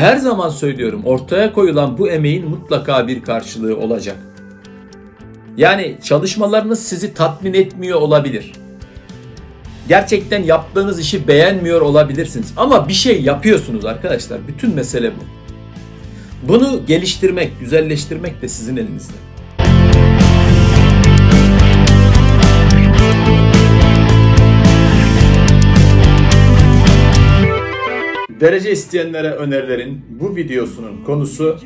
her zaman söylüyorum ortaya koyulan bu emeğin mutlaka bir karşılığı olacak. Yani çalışmalarınız sizi tatmin etmiyor olabilir. Gerçekten yaptığınız işi beğenmiyor olabilirsiniz. Ama bir şey yapıyorsunuz arkadaşlar. Bütün mesele bu. Bunu geliştirmek, güzelleştirmek de sizin elinizde. Derece isteyenlere önerilerin bu videosunun konusu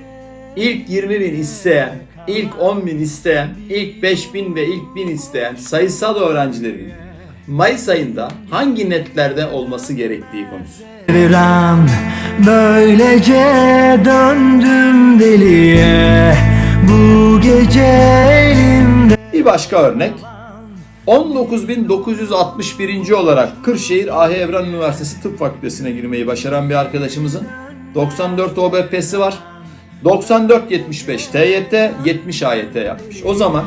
ilk 20 bin isteyen, ilk 10 bin isteyen, ilk 5 bin ve ilk 1000 isteyen sayısal öğrencilerin Mayıs ayında hangi netlerde olması gerektiği konusu. Böylece döndüm deliye Bu gece elimde Bir başka örnek 19.961. olarak Kırşehir Ahi Evren Üniversitesi Tıp Fakültesine girmeyi başaran bir arkadaşımızın 94 OBP'si var. 94-75 TYT, 70 AYT yapmış. O zaman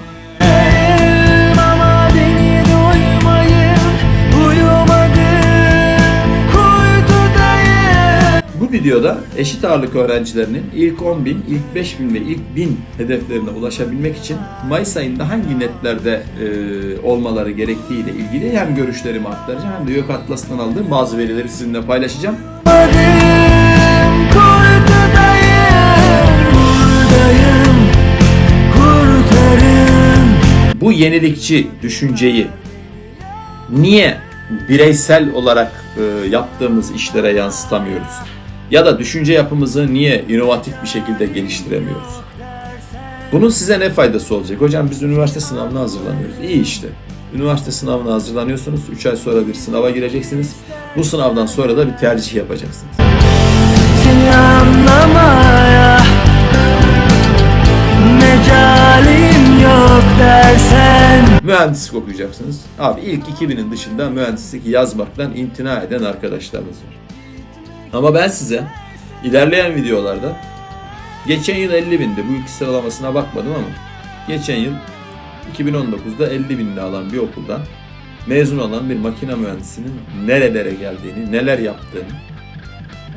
videoda eşit ağırlık öğrencilerinin ilk 10.000, ilk 5.000 ve ilk 1000 hedeflerine ulaşabilmek için Mayıs ayında hangi netlerde e, olmaları gerektiği ile ilgili hem görüşlerimi aktaracağım hem de YÖK Atlas'tan aldığım bazı verileri sizinle paylaşacağım. Bu yenilikçi düşünceyi niye bireysel olarak e, yaptığımız işlere yansıtamıyoruz? Ya da düşünce yapımızı niye inovatif bir şekilde geliştiremiyoruz? Bunun size ne faydası olacak? Hocam biz üniversite sınavına hazırlanıyoruz. İyi işte. Üniversite sınavına hazırlanıyorsunuz. 3 ay sonra bir sınava gireceksiniz. Bu sınavdan sonra da bir tercih yapacaksınız. Seni anlamaya Mecalim yok dersen Mühendislik okuyacaksınız. Abi ilk 2000'in dışında mühendislik yazmaktan imtina eden arkadaşlarımız var. Ama ben size ilerleyen videolarda geçen yıl 50 bindi. Bu iki sıralamasına bakmadım ama geçen yıl 2019'da 50 binli alan bir okuldan mezun olan bir makine mühendisinin nerelere geldiğini, neler yaptığını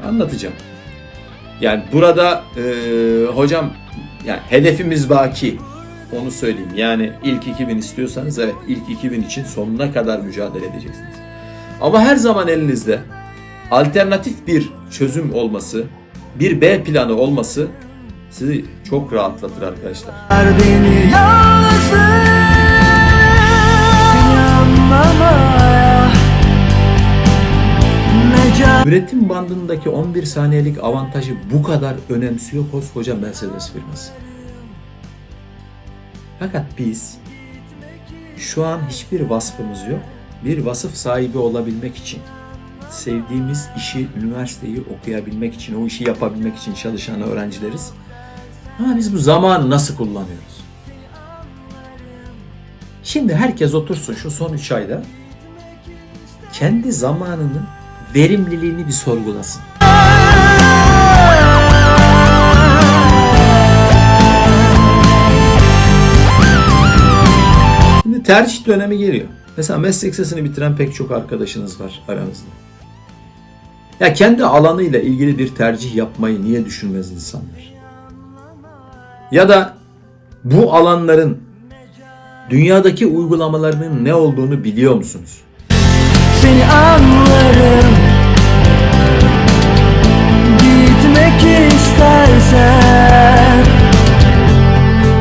anlatacağım. Yani burada e, hocam yani hedefimiz baki. Onu söyleyeyim. Yani ilk 2000 istiyorsanız evet ilk 2000 için sonuna kadar mücadele edeceksiniz. Ama her zaman elinizde alternatif bir çözüm olması, bir B planı olması sizi çok rahatlatır arkadaşlar. beni Üretim bandındaki 11 saniyelik avantajı bu kadar önemsiyor koskoca Mercedes firması. Fakat biz şu an hiçbir vasfımız yok. Bir vasıf sahibi olabilmek için, sevdiğimiz işi, üniversiteyi okuyabilmek için, o işi yapabilmek için çalışan öğrencileriz. Ama biz bu zamanı nasıl kullanıyoruz? Şimdi herkes otursun şu son 3 ayda kendi zamanının verimliliğini bir sorgulasın. Şimdi tercih dönemi geliyor. Mesela meslek lisesini bitiren pek çok arkadaşınız var aranızda. Ya kendi alanıyla ilgili bir tercih yapmayı niye düşünmez insanlar? Ya da bu alanların dünyadaki uygulamalarının ne olduğunu biliyor musunuz? Seni anlarım Gitmek istersen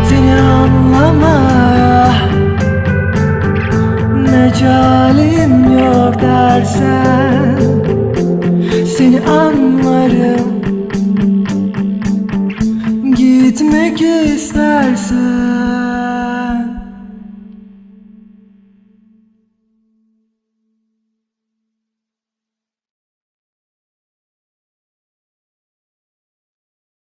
Seni anlamaya Mecalim yok dersen Seni anlarım. Gitmek istersen